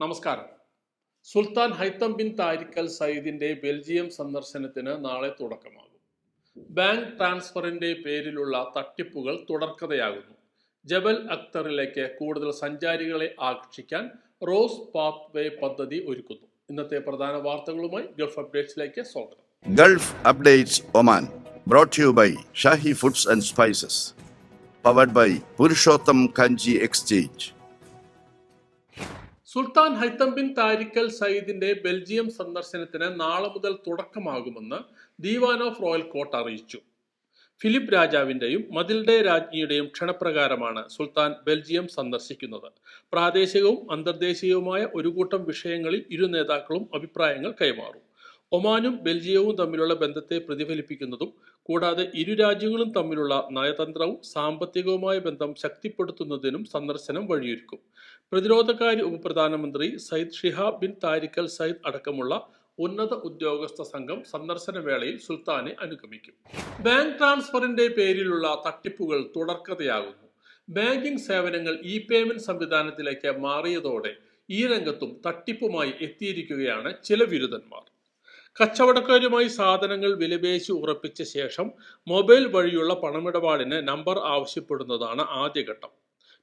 നമസ്കാരം. സുൽത്താൻ Haitham bin താരിക്കൽ സയ്യിദിന്റെ ബെൽജിയം സന്ദർശനത്തിന് നാളെ തുടക്കമാകും. ബാങ്ക് ട്രാൻസ്ഫറിന്റെ പേരിലുള്ള തട്ടിപ്പുകൾ തുടർക്കഥയാകുന്നു. ജബൽ അക്തറിലേക്ക് കൂടുതൽ സഞ്ചാരികളെ ആകർഷിക്കാൻ റോസ് പാത് വേ പദ്ധതി ഒരുക്കുന്നു. ഇന്നത്തെ പ്രധാന വാർത്തകളുമായി ഗൾഫ് അപ്ഡേറ്റ്സിലേക്ക് സ്വാഗതം. Gulf updates Oman brought you by Shahi foods and spices powered by Purushottam Kanji exchange. Sultan Haitham bin താരിക്കൽ സയ്യിദിന്റെ ബെൽജിയം സന്ദർശനത്തിന് നാളെ മുതൽ തുടക്കമാകുമെന്ന് ദീവാൻ ഓഫ് റോയൽ കോർട്ട് അറിയിച്ചു. ഫിലിപ്പ് രാജാവിന്റെയും മതിൽഡെ രാജ്ഞിയുടെയും ക്ഷണപ്രകാരമാണ് സുൽത്താൻ ബെൽജിയം സന്ദർശിക്കുന്നത്. പ്രാദേശികവും അന്തർദേശീയവുമായ ഒരു കൂട്ടം വിഷയങ്ങളിൽ ഇരു നേതാക്കളും അഭിപ്രായങ്ങൾ കൈമാറും. ഒമാനും ബെൽജിയവും തമ്മിലുള്ള ബന്ധത്തെ പ്രതിഫലിപ്പിക്കുന്നതും കൂടാതെ ഇരു രാജ്യങ്ങളും തമ്മിലുള്ള നയതന്ത്രവും സാമ്പത്തികവുമായ ബന്ധം ശക്തിപ്പെടുത്തുന്നതിനും സന്ദർശനം വഴിയൊരുക്കും. പ്രതിരോധകാര്യ ഉപപ്രധാനമന്ത്രി Sayyid Shihab bin Tariq al Sayyid അടക്കമുള്ള ഉന്നത ഉദ്യോഗസ്ഥ സംഘം സന്ദർശന വേളയിൽ സുൽത്താനെ അനുഗമിക്കും. ബാങ്ക് ട്രാൻസ്ഫറിന്റെ പേരിലുള്ള തട്ടിപ്പുകൾ തുടർക്കഥയാകുന്നു. ബാങ്കിംഗ് സേവനങ്ങൾ ഇ പേയ്മെന്റ് സംവിധാനത്തിലേക്ക് മാറിയതോടെ ഈ രംഗത്തും തട്ടിപ്പുമായി എത്തിയിരിക്കുകയാണ് ചില വിരുദ്ധന്മാർ. കച്ചവടക്കാരുമായി സാധനങ്ങൾ വിലപേശി ഉറപ്പിച്ച ശേഷം മൊബൈൽ വഴിയുള്ള പണമിടപാടിന് നമ്പർ ആവശ്യപ്പെടുന്നതാണ് ആദ്യഘട്ടം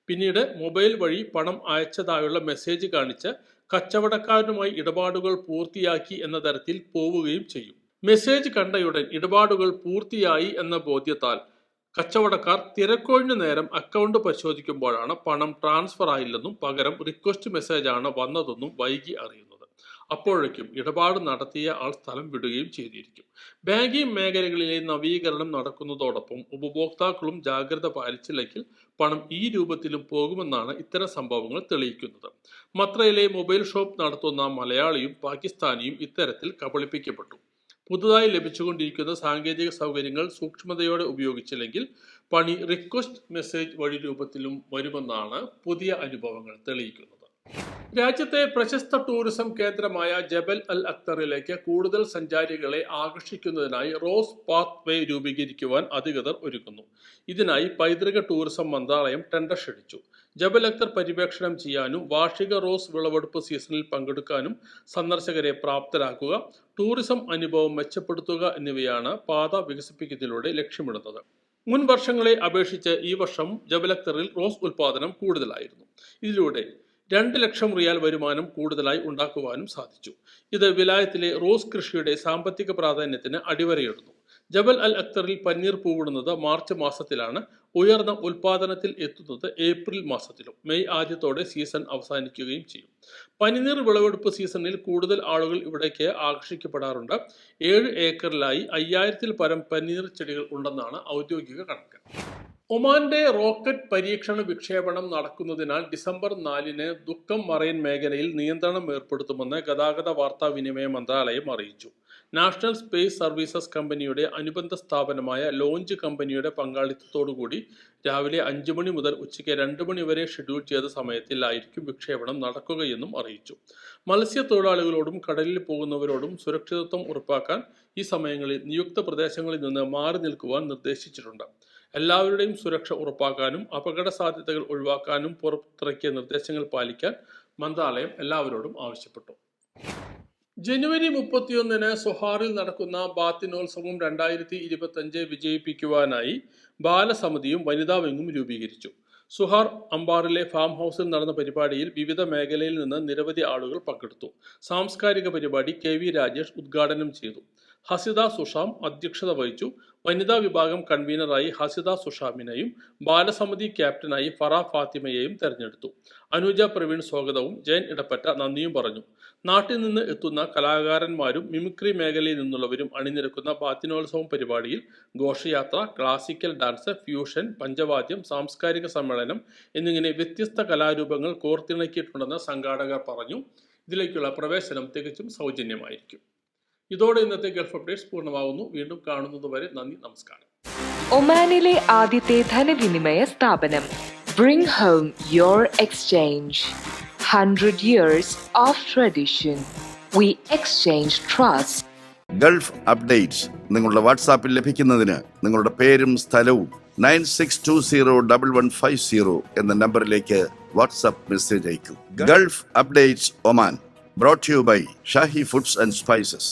പിന്നീട് മൊബൈൽ വഴി പണം അയച്ചതായുള്ള മെസ്സേജ് കാണിച്ച് കച്ചവടക്കാരനുമായി ഇടപാടുകൾ പൂർത്തിയാക്കി എന്ന തരത്തിൽ പോവുകയും ചെയ്യും. മെസ്സേജ് കണ്ടയുടൻ ഇടപാടുകൾ പൂർത്തിയായി എന്ന ബോധ്യത്താൽ കച്ചവടക്കാർ തിരക്കൊഴിഞ്ഞ നേരം അക്കൗണ്ട് പരിശോധിക്കുമ്പോഴാണ് പണം ട്രാൻസ്ഫർ ആയില്ലെന്നും പകരം റിക്വസ്റ്റ് മെസ്സേജാണ് വന്നതെന്നും വൈകി അറിയുന്നത് അപ്പോഴേക്കും ഇടപാട് നടത്തിയ ആൾ സ്ഥലം വിടുകയും ചെയ്തിരിക്കും. ബാങ്കിംഗ് മേഖലകളിലെ നവീകരണം നടക്കുന്നതോടൊപ്പം ഉപഭോക്താക്കളും ജാഗ്രത പാലിച്ചില്ലെങ്കിൽ പണം ഈ രൂപത്തിലും പോകുമെന്നാണ് ഇത്തരം സംഭവങ്ങൾ തെളിയിക്കുന്നത്. മത്രയിലെ മൊബൈൽ ഷോപ്പ് നടത്തുന്ന മലയാളിയും പാകിസ്ഥാനിയും ഇത്തരത്തിൽ കബളിപ്പിക്കപ്പെട്ടു. പുതുതായി ലഭിച്ചുകൊണ്ടിരിക്കുന്ന സാങ്കേതിക സൗകര്യങ്ങൾ സൂക്ഷ്മതയോടെ ഉപയോഗിച്ചില്ലെങ്കിൽ പണി റിക്വസ്റ്റ് മെസ്സേജ് വഴി രൂപത്തിലും വരുമെന്നാണ് പുതിയ അനുഭവങ്ങൾ തെളിയിക്കുന്നത്. രാജ്യത്തെ പ്രശസ്ത ടൂറിസം കേന്ദ്രമായ ജബൽ അൽ അക്തറിലേക്ക് കൂടുതൽ സഞ്ചാരികളെ ആകർഷിക്കുന്നതിനായി റോസ് പാത്ത് വേ രൂപീകരിക്കുവാൻ അധികൃതർ ഒരുക്കുന്നു. ഇതിനായി പൈതൃക ടൂറിസം മന്ത്രാലയം ടെൻഡർ ക്ഷണിച്ചു. ജബൽ അക്തർ പര്യവേക്ഷണം ചെയ്യാനും വാർഷിക റോസ് വിളവെടുപ്പ് സീസണിൽ പങ്കെടുക്കാനും സന്ദർശകരെ പ്രാപ്തരാക്കുക ടൂറിസം അനുഭവം മെച്ചപ്പെടുത്തുക എന്നിവയാണ് പാത വികസിപ്പിക്കുന്നതിലൂടെ ലക്ഷ്യമിടുന്നത്. മുൻ വർഷങ്ങളെ അപേക്ഷിച്ച് ഈ വർഷം ജബലക്തറിൽ റോസ് ഉൽപാദനം കൂടുതലായിരുന്നു. ഇതിലൂടെ രണ്ട് ലക്ഷം റിയാൽ വരുമാനം കൂടുതലായി ഉണ്ടാക്കുവാനും സാധിച്ചു. ഇത് വിലായത്തിലെ റോസ് കൃഷിയുടെ സാമ്പത്തിക പ്രാധാന്യത്തിന് അടിവരയിടുന്നു. ജബൽ അൽ അക്തറിൽ പന്നീർ പൂവിടുന്നത് മാർച്ച് മാസത്തിലാണ്. ഉയർന്ന ഉൽപാദനത്തിൽ എത്തുന്നത് ഏപ്രിൽ മാസത്തിലും. മെയ് ആദ്യത്തോടെ സീസൺ അവസാനിക്കുകയും ചെയ്യും. പനിനീർ വിളവെടുപ്പ് സീസണിൽ കൂടുതൽ ആളുകൾ ഇവിടേക്ക് ആകർഷിക്കപ്പെടാറുണ്ട്. ഏഴ് ഏക്കറിലായി അയ്യായിരത്തിൽ പരം പനീർ ചെടികൾ ഉണ്ടെന്നാണ് ഔദ്യോഗിക കണക്ക്. ഒമാന്റെ റോക്കറ്റ് പരീക്ഷണ വിക്ഷേപണം നടക്കുന്നതിനാൽ ഡിസംബർ നാലിന് ദുഃഖം മറൈൻ മേഖലയിൽ നിയന്ത്രണം ഏർപ്പെടുത്തുമെന്ന് ഗതാഗത വാർത്താവിനിമയ മന്ത്രാലയം അറിയിച്ചു. നാഷണൽ സ്പേസ് സർവീസസ് കമ്പനിയുടെ അനുബന്ധ സ്ഥാപനമായ ലോഞ്ച് കമ്പനിയുടെ പങ്കാളിത്തത്തോടുകൂടി രാവിലെ അഞ്ചു മണി മുതൽ ഉച്ചയ്ക്ക് രണ്ട് മണി വരെ ഷെഡ്യൂൾ ചെയ്ത സമയത്തിലായിരിക്കും വിക്ഷേപണം നടക്കുകയെന്നും അറിയിച്ചു. മത്സ്യത്തൊഴിലാളികളോടും കടലിൽ പോകുന്നവരോടും സുരക്ഷിതത്വം ഉറപ്പാക്കാൻ ഈ സമയങ്ങളിൽ നിയുക്ത പ്രദേശങ്ങളിൽ നിന്ന് മാറി നിൽക്കുവാൻ നിർദ്ദേശിച്ചിട്ടുണ്ട്. എല്ലാവരുടെയും സുരക്ഷ ഉറപ്പാക്കാനും അപകട സാധ്യതകൾ ഒഴിവാക്കാനും പുറത്തിറക്കിയ നിർദ്ദേശങ്ങൾ പാലിക്കാൻ മന്ത്രാലയം എല്ലാവരോടും ആവശ്യപ്പെട്ടു. ജനുവരി മുപ്പത്തിയൊന്നിന് സൊഹാറിൽ നടക്കുന്ന ബാത്തിനോത്സവം രണ്ടായിരത്തി ഇരുപത്തഞ്ച് വിജയിപ്പിക്കുവാനായി ബാലസമിതിയും വനിതാ വിങ്ങും രൂപീകരിച്ചു. സുഹാർ അംബാറിലെ ഫാം ഹൗസിൽ നടന്ന പരിപാടിയിൽ വിവിധ മേഖലയിൽ നിന്ന് നിരവധി ആളുകൾ പങ്കെടുത്തു. സാംസ്കാരിക പരിപാടി കെ വി രാജേഷ് ഉദ്ഘാടനം ചെയ്തു. ഹസിത സുഷാം അധ്യക്ഷത വഹിച്ചു. വനിതാ വിഭാഗം കൺവീനറായി ഹസിത സുഷാമിനെയും ബാലസമിതി ക്യാപ്റ്റനായി ഫറാ ഫാത്തിമയെയും തെരഞ്ഞെടുത്തു. അനുജ പ്രവീൺ സ്വാഗതവും ജയൻ ഇടപ്പറ്റ നന്ദിയും പറഞ്ഞു. നാട്ടിൽ നിന്ന് എത്തുന്ന കലാകാരന്മാരും മിമിക്രി മേഖലയിൽ നിന്നുള്ളവരും അണിനിരക്കുന്ന പാത്തിനോത്സവം പരിപാടിയിൽ ഘോഷയാത്ര ക്ലാസിക്കൽ ഡാൻസ് ഫ്യൂഷൻ പഞ്ചവാദ്യം സാംസ്കാരിക സമ്മേളനം എന്നിങ്ങനെ വ്യത്യസ്ത കലാരൂപങ്ങൾ കോർത്തിണക്കിയിട്ടുണ്ടെന്ന് സംഘാടകർ പറഞ്ഞു. ഇതിലേക്കുള്ള പ്രവേശനം തികച്ചും സൗജന്യമായിരിക്കും. ഇതോടെ ഇന്നത്തെ ഗൾഫ് അപ്ഡേറ്റ്സ് പൂർണമാവുന്നു. വീണ്ടും കാണുന്നത് വരെ നന്ദി നമസ്കാരം. ഒമാനിലെ ആദ്യത്തെ ധനവിനിമയ സ്ഥാപനം bring home your exchange hundred years of tradition we exchange trust Gulf updates നിങ്ങളുടെ വാട്സാപ്പിൽ ലഭിക്കുന്നതിന് നിങ്ങളുടെ പേരും സ്ഥലവും nine six two zero double one five zero എന്ന നമ്പറിലേക്ക് വാട്സാപ്പ് മെസ്സേജ് അയക്കും. Gulf updates Oman brought you by Shahi foods and spices